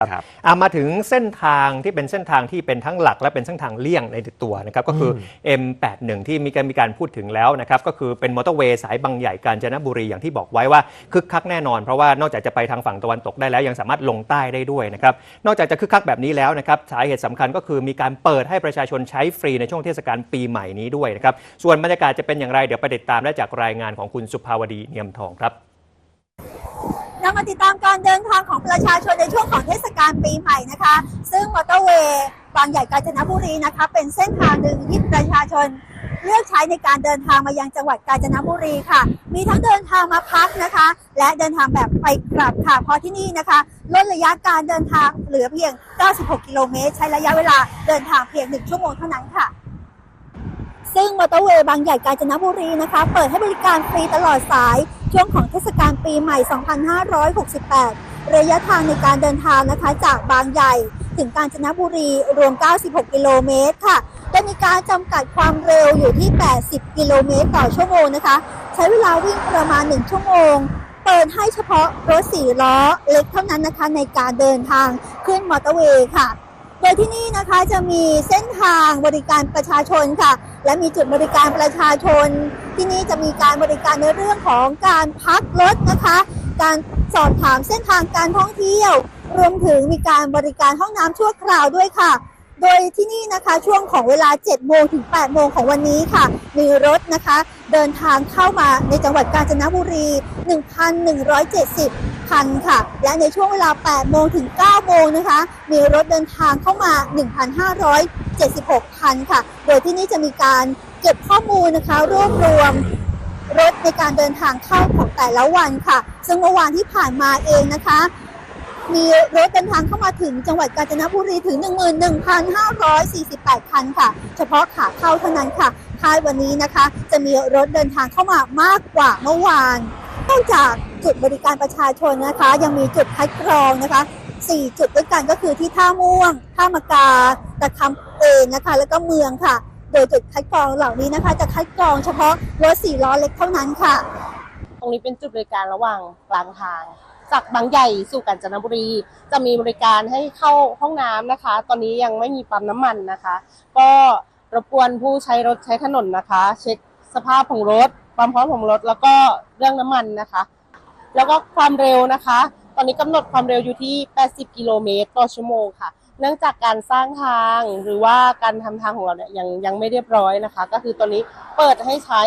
ครับอะมาถึงเส้นทางที่เป็นเส้นทางที่เป็นทั้งหลักและเป็นเส้นทางเลี่ยงในตัวนะครับก็คืออ M81 ที่มีการมีการพูดถึงแล้วนะครับก็คือเป็นมอเตอร์เวย์สายบางใหญ่กาญจนบุรีอย่างที่บอกไว้ว่าคึกคักแน่นอน เพราะว่านอกจากจะไปทางฝั่งตะวันตกได้แล้วยังสามารถลงใต้ได้ด้วยนะครับนอกจากจะคึกคักแบบนี้แล้วนะครับสาเหตุสำคัญก็คือมีการเปิดให้ประชาชนใช้ฟรีในช่วงเทศกาลปีใหม่นี้ด้วยนะครับส่วนบรรยากาศจะเป็นอย่างไรเดี๋ยวไปติดตามได้จากรายงานของคุณสุภาวดีเนียมทองครับเรามาติดตาม การเดินทางของประชาชนในช่วงของเทศกาลปีใหม่นะคะ ซึ่งมอเตอร์เวย์บางใหญ่กาญจนบุรีนะคะ เป็นเส้นทางหนึ่งที่ประชาชนเลือกใช้ในการเดินทางมายังจังหวัดกาญจนบุรีค่ะ มีทั้งเดินทางมาพักนะคะ และเดินทางแบบไปกลับค่ะ เพราะที่นี่นะคะลดระยะการเดินทางเหลือเพียง 96 กิโลเมตร ใช้ระยะเวลาเดินทางเพียง 1 ชั่วโมงเท่านั้นค่ะ ซึ่งมอเตอร์เวย์บางใหญ่กาญจนบุรีนะคะ เปิดให้บริการฟรีตลอดสาย ช่วงของเทศกาลปีใหม่ 2568 ระยะทางในการเดินทางนะคะจากบางใหญ่ ถึงกาญจนบุรีรวม 96 กิโลเมตรค่ะโดยมีการจำกัดความเร็วอยู่ที่ 80 กิโลเมตรต่อชั่วโมงนะคะ ใช้เวลาวิ่งประมาณ 1 ชั่วโมง เปิดให้เฉพาะรถสี่ล้อเล็กเท่านั้นนะคะในการเดินทางขึ้นมอเตอร์เวย์ค่ะ โดยที่นี่นะคะจะมีเส้นทางบริการประชาชนค่ะ และมีจุดบริการประชาชน ที่นี่จะมีการบริการในเรื่องของการพักรถนะคะ การสอบถามเส้นทางการท่องเที่ยว รวมถึงมีการบริการห้องน้ำชั่วคราวด้วยค่ะ โดยที่นี่นะคะช่วงของเวลา 7 โมงถึง 8 โมงของวันนี้ค่ะ มีรถนะคะ เดินทางเข้ามาในจังหวัดกาญจนบุรี 1,170คันค่ะ และในช่วงเวลา 8 โมงถึง 9 โมงนะคะ มีรถเดินทางเข้ามา 76คันค่ะ โดยที่นี่จะมีการเก็บข้อมูลนะคะ รวบรวมรถในการเดินทางเข้าของแต่ละวันค่ะ ซึ่งเมื่อวานที่ผ่านมาเองนะคะ มีรถเดินทางเข้ามาถึงจังหวัดกาญจนบุรีถึง 11,548 คันค่ะ เฉพาะขาเข้าเท่านั้นค่ะคาดวันนี้นะคะ จะมีรถเดินทางเข้ามามากกว่าเมื่อวานนอกจากจุดบริการประชาชนนะคะ ยังมีจุดคัดกรองนะคะ 4 จุดด้วยกันก็คือที่ท่าม่วง ท่ามะกาตะคำ เอนนะคะ แล้วก็เมืองค่ะ โดยจุดคัดกรองเหล่านี้นะคะ จะคัดกรองเฉพาะรถสี่ล้อเล็กเท่านั้นค่ะ ตรงนี้เป็นจุดบริการระหว่างกลางทาง จากบางใหญ่สู่กาญจนบุรี จะมีบริการให้เข้าห้องน้ำนะคะ ตอนนี้ยังไม่มีปั๊มน้ำมันนะคะ ก็รบกวนผู้ใช้รถใช้ถนนนะคะ เช็คสภาพของรถ ความพร้อมของรถ แล้วก็เรื่องน้ำมันนะคะ แล้วก็ความเร็วนะคะ ตอนนี้กำหนดความเร็วอยู่ที่ 80 กิโลเมตรต่อชั่วโมงค่ะ เนื่องจากการสร้างทางหรือว่าการทำทางของเราเนี่ยยังยังไม่เรียบร้อยนะคะ ก็คือตอนนี้เปิดให้ใช้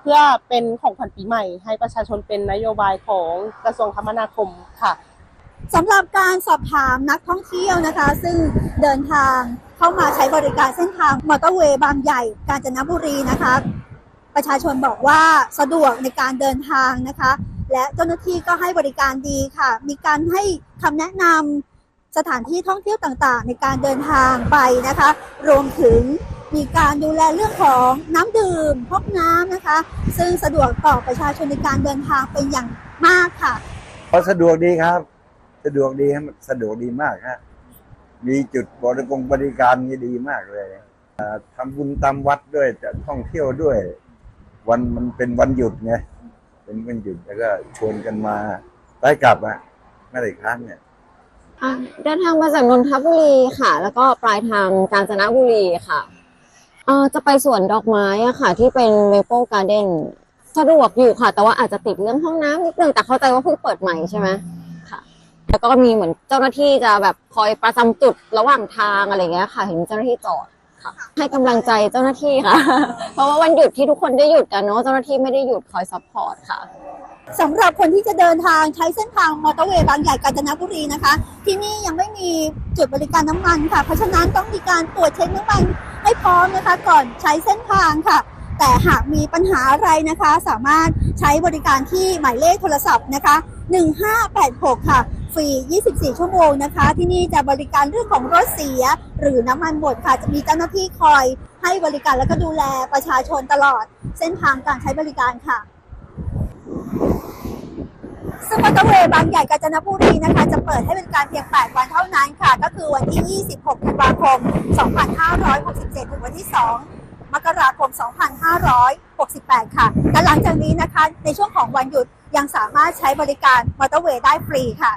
เพื่อเป็นของขวัญปีใหม่ ให้ประชาชนเป็นนโยบายของกระทรวงคมนาคมค่ะสำหรับการสอบถามนักท่องเที่ยวนะคะ ซึ่งเดินทางเข้ามาใช้บริการเส้นทางมอเตอร์เวย์บางใหญ่กาญจนบุรีนะคะ ประชาชนบอกว่าสะดวกในการเดินทางนะคะ และเจ้าหน้าที่ก็ให้บริการดีค่ะ มีการให้คำแนะนำ สถานที่ท่องเที่ยวต่างๆ ในการเดินทางไปนะคะ รวมถึงมีการดูแลเรื่องของน้ำดื่มห้องน้ำนะคะ ซึ่งสะดวกต่อประชาชนในการเดินทางเป็นอย่างมากค่ะก็สะดวกดีครับ สะดวกดีครับสะดวกดีมากฮะมีจุดบริกรบริการนี่ดีมากเลยอ่อทำบุญตามวัดด้วยจะท่องเที่ยวด้วย วันมันเป็นวันหยุดไงเป็นวันหยุดแล้วก็ชวนกันมาได้กลับอะไม่ได้ค้างเนี่ย อะเดินทางมาจากนนทบุรีค่ะ แล้วก็ปลายทางกาญจนบุรีค่ะเอ่อจะไปสวนดอกไม้อะค่ะ ที่เป็นเมเปิลการ์เด้นสะดวกอยู่ค่ะ แต่ว่าอาจจะติดเรื่องห้องน้ำนิดนึงแต่เข้าใจว่าเพิ่งเปิดใหม่ใช่ไหมค่ะ แล้วก็มีเหมือนเจ้าหน้าที่จะแบบคอยประจำจุดระหว่างทางอะไรเงี้ยค่ะ เห็นเจ้าหน้าที่จอดค่ะ ให้กำลังใจเจ้าหน้าที่ค่ะ เพราะว่าวันหยุดที่ทุกคนได้หยุดกันเนาะเจ้าหน้าที่ไม่ได้หยุดคอยซัพพอร์ตค่ะ สำหรับคนที่จะเดินทางใช้เส้นทางมอเตอร์เวย์บางใหญ่กาญจนบุรีนะคะ ที่นี่ยังไม่มีจุดบริการน้ำมันค่ะ เพราะฉะนั้นต้องมีการตรวจเช็คน้ำมันให้พร้อมนะคะ ก่อนใช้เส้นทางค่ะ แต่หากมีปัญหาอะไรนะคะ สามารถใช้บริการที่หมายเลขโทรศัพท์นะคะ 1586 ค่ะ ฟรี 24 ชั่วโมงนะคะ ที่นี่จะบริการเรื่องของรถเสีย หรือน้ำมันหมดค่ะ จะมีเจ้าหน้าที่คอยให้บริการและก็ดูแลประชาชนตลอด เส้นทางการใช้บริการค่ะ ซึ่งมอเตอร์เวย์บางใหญ่กาญจนบุรีนะคะ จะเปิดให้บริการเพียง 8 วันเท่านั้นค่ะ ก็คือวันที่ 26 ธันวาคม 2567 ถึงวันที่ 2 มกราคม 2568 ค่ะ และหลังจากนี้นะคะ ในช่วงของวันหยุดยังสามารถใช้บริการมอเตอร์เวย์ได้ฟรีค่ะ